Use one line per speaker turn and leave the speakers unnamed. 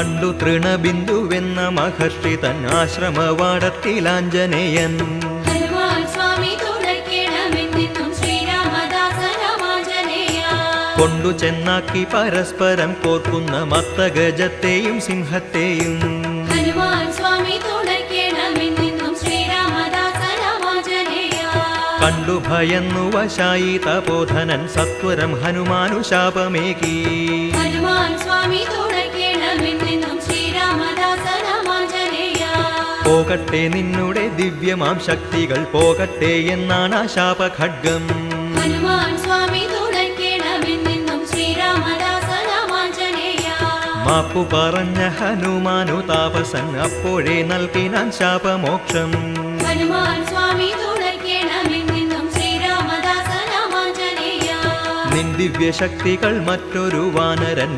പണ്ടു തൃണബിന്ദുവെന്ന മഹർഷി തൻ ആശ്രമവാടത്തിലാഞ്ജനേയൻ കൊണ്ടു ചെന്നാക്കി പരസ്പരം കോർക്കുന്ന മത്തഗജത്തെയും സിംഹത്തെയും. കണ്ടു ഭയന്നു വശായി തപോധനൻ സത്വരം ഹനുമാനു ശാപമേകി
ഹനുമാൻ സ്വാമി
പോകട്ടെ നിന്നുടെ ദിവ്യമാം ശക്തികൾ പോകട്ടെ എന്നാണ് ആ ശാപഖഡ്ഗം മാപ്പു പറഞ്ഞ ഹനുമാനു താപസൻ അപ്പോഴേ നൽകിനാൻ ശാപമോക്ഷം. നിൻ ദിവ്യശക്തികൾ മറ്റൊരു വാനരൻ